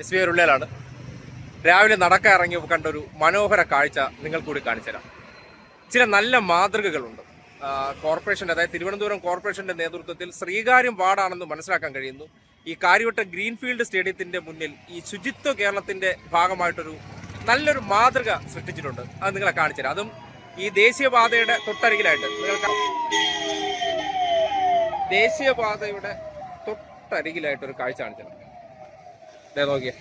S V ഉള്ളിലാണ് രാവിലെ നടക്കാൻ ഇറങ്ങി കണ്ട ഒരു മനോഹര കാഴ്ച നിങ്ങൾക്കൂടി കാണിച്ചു തരാം. ചില നല്ല മാതൃകകളുണ്ട്. കോർപ്പറേഷന്റെ അതായത് തിരുവനന്തപുരം കോർപ്പറേഷന്റെ നേതൃത്വത്തിൽ ശ്രീകാര്യം വാർഡാണെന്ന് മനസ്സിലാക്കാൻ കഴിയുന്നു. ഈ കാര്യവട്ട ഗ്രീൻഫീൽഡ് സ്റ്റേഡിയത്തിന്റെ മുന്നിൽ ഈ ശുചിത്വ കേരളത്തിന്റെ ഭാഗമായിട്ടൊരു നല്ലൊരു മാതൃക സൃഷ്ടിച്ചിട്ടുണ്ട്. അത് നിങ്ങളെ കാണിച്ചു തരാം. അതും ഈ ദേശീയപാതയുടെ തൊട്ടരികിലായിട്ട് നിങ്ങൾക്ക് ദേശീയപാതയുടെ തൊട്ടരികിലായിട്ടൊരു കാഴ്ച കാണിച്ചു തരാം. നോക്കിയേ.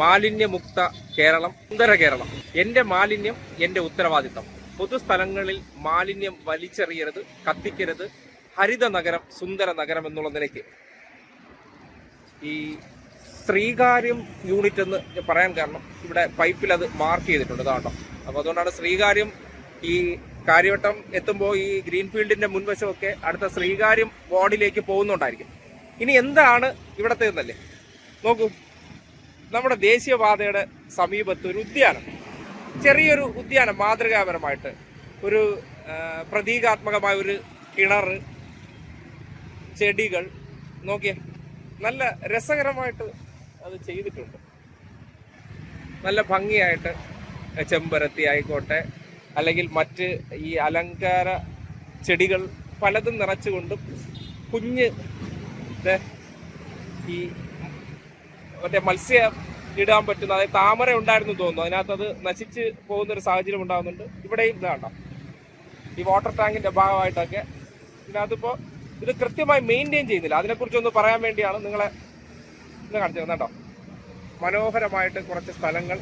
മാലിന്യമുക്ത കേരളം സുന്ദര കേരളം. എന്റെ മാലിന്യം എന്റെ ഉത്തരവാദിത്തം. പൊതുസ്ഥലങ്ങളിൽ മാലിന്യം വലിച്ചെറിയരുത് കത്തിക്കരുത്. ഹരിത നഗരം സുന്ദര നഗരം എന്നുള്ള നിലയ്ക്ക്. ഈ ശ്രീകാര്യം യൂണിറ്റ് എന്ന് പറയാൻ കാരണം ഇവിടെ പൈപ്പിൽ അത് മാർക്ക് ചെയ്തിട്ടുണ്ട് ഇതാണ്ടോ അപ്പോൾ അതുകൊണ്ടാണ് ശ്രീകാര്യം ഈ കാര്യവട്ടം എത്തുമ്പോൾ ഈ ഗ്രീൻഫീൽഡിന്റെ മുൻവശമൊക്കെ അടുത്ത ശ്രീകാര്യം വാർഡിലേക്ക് പോകുന്നുണ്ടായിരിക്കും. ഇനി എന്താണ് ഇവിടത്തെ എന്നല്ലേ നോക്കൂ നമ്മുടെ ദേശീയപാതയുടെ സമീപത്ത് ഒരു ഉദ്യാനം. ചെറിയൊരു ഉദ്യാനം മാതൃകാപരമായിട്ട്. ഒരു പ്രതീകാത്മകമായ ഒരു കിണർ ചെടികൾ നോക്കിയ നല്ല രസകരമായിട്ട് അത് ചെയ്തിട്ടുണ്ട്. നല്ല ഭംഗിയായിട്ട് ചെമ്പരത്തി ആയിക്കോട്ടെ അല്ലെങ്കിൽ മറ്റ് ഈ അലങ്കാര ചെടികൾ പലതും നിറച്ചുകൊണ്ടും കുഞ്ഞ് ഈ മറ്റേ മത്സ്യ ഇടാൻ പറ്റുന്ന അതായത് താമര ഉണ്ടായിരുന്നു തോന്നുന്നു. അതിനകത്ത് അത് നശിച്ച് പോകുന്ന ഒരു സാഹചര്യം ഉണ്ടാകുന്നുണ്ട് ഇവിടെയും ഇതാണ്ട ഈ വാട്ടർ ടാങ്കിന്റെ ഭാഗമായിട്ടൊക്കെ ഇതിനകത്തിപ്പോ ഇത് കൃത്യമായി മെയിന്റെയിൻ ചെയ്യുന്നില്ല. അതിനെക്കുറിച്ചൊന്ന് പറയാൻ വേണ്ടിയാണ് നിങ്ങളെ ഇത് കാണിച്ചത്. കേട്ടോ മനോഹരമായിട്ട് കുറച്ച് സ്ഥലങ്ങൾ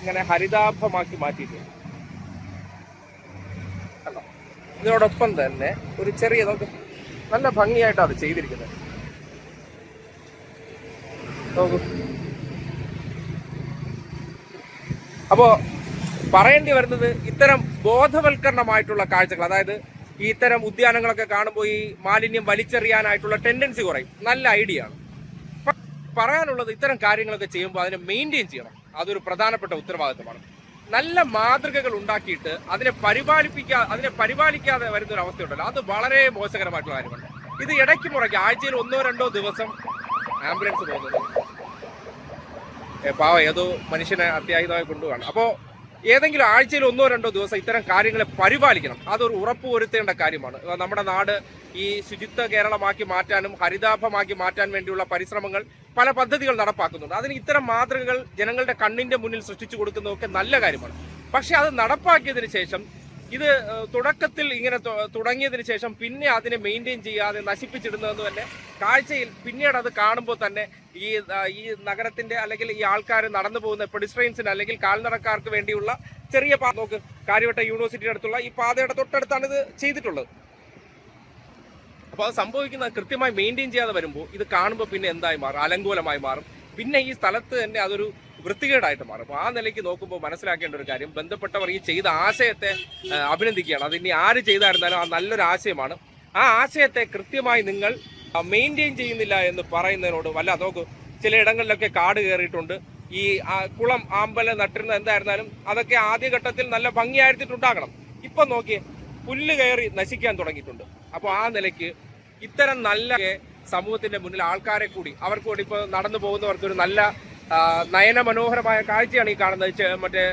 ഇങ്ങനെ ഹരിതാഭമാക്കി മാറ്റിയിട്ടുണ്ട്. കണ്ടോ? ഇതിനോടൊപ്പം തന്നെ ഒരു ചെറിയ നമുക്ക് നല്ല ഭംഗിയായിട്ടാണ് അത് ചെയ്തിരിക്കുന്നത്. അപ്പോ പറയേണ്ടി വരുന്നത് ഇത്തരം ബോധവൽക്കരണമായിട്ടുള്ള കാഴ്ചകൾ അതായത് ഈ ഇത്തരം ഉദ്യാനങ്ങളൊക്കെ കാണുമ്പോൾ ഈ മാലിന്യം വലിച്ചെറിയാനായിട്ടുള്ള ടെൻഡൻസി കുറയും. നല്ല ഐഡിയ ആണ്. പറയാനുള്ളത് ഇത്തരം കാര്യങ്ങളൊക്കെ ചെയ്യുമ്പോൾ അതിനെ മെയിന്റെയിൻ ചെയ്യണം. അതൊരു പ്രധാനപ്പെട്ട ഉത്തരവാദിത്തമാണ്. നല്ല മാതൃകകൾ ഉണ്ടാക്കിയിട്ട് അതിനെ പരിപാലിപ്പിക്കാ അതിനെ പരിപാലിക്കാതെ വരുന്ന ഒരു അവസ്ഥയുണ്ടല്ലോ. അത് വളരെ മോശകരമായിട്ടുള്ള കാര്യമാണ്. ഇത് ഇടയ്ക്ക് മുറയ്ക്ക് ആഴ്ചയിൽ ഒന്നോ രണ്ടോ ദിവസം ആംബുലൻസ് പോകുന്നത് പാവ ഏതോ മനുഷ്യനെ അത്യാഹിതമായി കൊണ്ടുപോകണം അപ്പോൾ ഏതെങ്കിലും ആഴ്ചയിൽ ഒന്നോ രണ്ടോ ദിവസം ഇത്തരം കാര്യങ്ങളെ പരിപാലിക്കണം. അതൊരു ഉറപ്പ് വരുത്തേണ്ട കാര്യമാണ്. നമ്മുടെ നാട് ഈ ശുചിത്വ കേരളമാക്കി മാറ്റാനും ഹരിതാഭമാക്കി മാറ്റാൻ വേണ്ടിയുള്ള പരിശ്രമങ്ങൾ പല പദ്ധതികൾ നടപ്പാക്കുന്നുണ്ട്. അതിന് ഇത്തരം മാതൃകകൾ ജനങ്ങളുടെ കണ്ണിന്റെ മുന്നിൽ സൃഷ്ടിച്ചു കൊടുക്കുന്നതൊക്കെ നല്ല കാര്യമാണ്. പക്ഷെ അത് നടപ്പാക്കിയതിന് ശേഷം ഇത് തുടക്കത്തിൽ ഇങ്ങനെ തുടങ്ങിയതിന് ശേഷം പിന്നെ അതിനെ മെയിന്റെയിൻ ചെയ്യാതെ നശിപ്പിച്ചിടുന്നതെന്ന് തന്നെ കാഴ്ചയിൽ പിന്നീട് അത് കാണുമ്പോൾ തന്നെ ഈ ഈ നഗരത്തിന്റെ അല്ലെങ്കിൽ ഈ ആൾക്കാർ നടന്നു പോകുന്ന പെഡിസ്ട്രെയിൻസിന് അല്ലെങ്കിൽ കാൽനടക്കാർക്ക് വേണ്ടിയുള്ള ചെറിയ പാത നോക്ക് കാര്യവട്ട യൂണിവേഴ്സിറ്റിയുടെ അടുത്തുള്ള ഈ പാതയുടെ തൊട്ടടുത്താണ് ഇത് ചെയ്തിട്ടുള്ളത്. അപ്പോൾ അത് സംഭവിക്കുന്നത് കൃത്യമായി മെയിന്റെയിൻ ചെയ്യാതെ വരുമ്പോൾ ഇത് കാണുമ്പോൾ പിന്നെ എന്തായി മാറും? അലങ്കോലമായി മാറും. പിന്നെ ഈ സ്ഥലത്ത് തന്നെ അതൊരു വൃത്തികേടായിട്ട് മാറും. അപ്പോൾ ആ നിലയ്ക്ക് നോക്കുമ്പോൾ മനസ്സിലാക്കേണ്ട ഒരു കാര്യം ബന്ധപ്പെട്ടവർ ഈ ചെയ്ത ആശയത്തെ അഭിനന്ദിക്കുകയാണ്. അത് ഇനി ആര് ചെയ്തായിരുന്നാലും ആ നല്ലൊരു ആശയമാണ്. ആ ആശയത്തെ കൃത്യമായി നിങ്ങൾ മെയിന്റെയിൻ ചെയ്യുന്നില്ല എന്ന് പറയുന്നതിനോട് വല്ല നോക്കൂ ചിലയിടങ്ങളിലൊക്കെ കാട് കയറിയിട്ടുണ്ട്. ഈ കുളം ആമ്പല നട്ടിരുന്ന എന്തായിരുന്നാലും അതൊക്കെ ആദ്യഘട്ടത്തിൽ നല്ല ഭംഗിയായിരുത്തിട്ടുണ്ടാകണം ഇപ്പൊ നോക്കിയേ പുല്ല് കയറി നശിക്കാൻ തുടങ്ങിയിട്ടുണ്ട്. അപ്പോൾ ആ നിലയ്ക്ക് ഇത്തരം നല്ല സമൂഹത്തിന്റെ മുന്നിൽ ആൾക്കാരെ കൂടി അവർക്ക് കൂടി ഇപ്പോൾ നടന്നു പോകുന്നവർക്ക് ഒരു നല്ല നയന മനോഹരമായ കാഴ്ചയാണ് ഈ കാണുന്നത്. മറ്റേ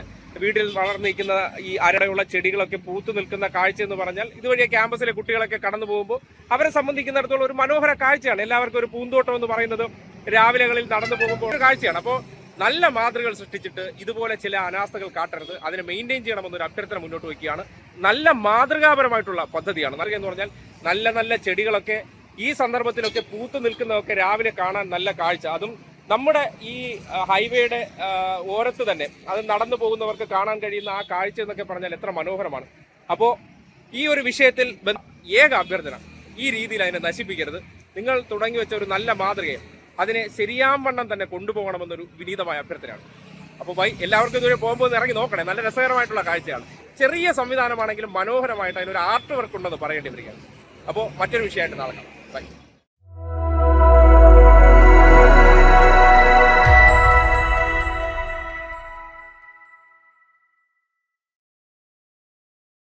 വീട്ടിൽ വളർന്നിരിക്കുന്ന ഈ അരടയുള്ള ചെടികളൊക്കെ പൂത്തു നിൽക്കുന്ന കാഴ്ച എന്ന് പറഞ്ഞാൽ ഇതുവഴി ക്യാമ്പസിലെ കുട്ടികളൊക്കെ കടന്നു പോകുമ്പോൾ അവരെ സംബന്ധിക്കുന്നിടത്തോളം ഒരു മനോഹര കാഴ്ചയാണ്. എല്ലാവർക്കും ഒരു പൂന്തോട്ടം എന്ന് പറയുന്നത് രാവിലെകളിൽ നടന്നു പോകുമ്പോൾ ഒരു കാഴ്ചയാണ്. അപ്പോൾ നല്ല മാതൃകകൾ സൃഷ്ടിച്ചിട്ട് ഇതുപോലെ ചില അനാസ്ഥകൾ കാട്ടരുത്. അതിനെ മെയിന്റെയിൻ ചെയ്യണമെന്നൊരു അഭ്യർത്ഥന മുന്നോട്ട് വയ്ക്കുകയാണ്. നല്ല മാതൃകാപരമായിട്ടുള്ള പദ്ധതിയാണ്. നൽകുക എന്ന് പറഞ്ഞാൽ നല്ല നല്ല ചെടികളൊക്കെ ഈ സന്ദർഭത്തിലൊക്കെ പൂത്തു നിൽക്കുന്നതൊക്കെ രാവിലെ കാണാൻ നല്ല കാഴ്ച. അതും നമ്മുടെ ഈ ഹൈവേയുടെ ഓരത്ത് തന്നെ അത് നടന്നു പോകുന്നവർക്ക് കാണാൻ കഴിയുന്ന ആ കാഴ്ച എന്നൊക്കെ പറഞ്ഞാൽ എത്ര മനോഹരമാണ്. അപ്പോൾ ഈ ഒരു വിഷയത്തിൽ ഏക അഭ്യർത്ഥന ഈ രീതിയിൽ അതിനെ നശിപ്പിക്കരുത്. നിങ്ങൾ തുടങ്ങി വെച്ച ഒരു നല്ല മാതൃകയെ അതിനെ ശരിയാവണ്ണം തന്നെ കൊണ്ടുപോകണമെന്നൊരു വിനീതമായ അഭ്യർത്ഥനയാണ്. അപ്പോൾ ബൈ എല്ലാവർക്കും ഇതുവരെ പോകുമ്പോൾ ഇറങ്ങി നോക്കണേ. നല്ല രസകരമായിട്ടുള്ള കാഴ്ചയാണ്. ചെറിയ സംവിധാനമാണെങ്കിലും മനോഹരമായിട്ട് അതിനൊരു ആർട്ട് വർക്ക് ഉണ്ടെന്ന് പറയേണ്ടി വരികയാണ്. അപ്പോൾ മറ്റൊരു വിഷയമായിട്ട് നാളെ ബൈ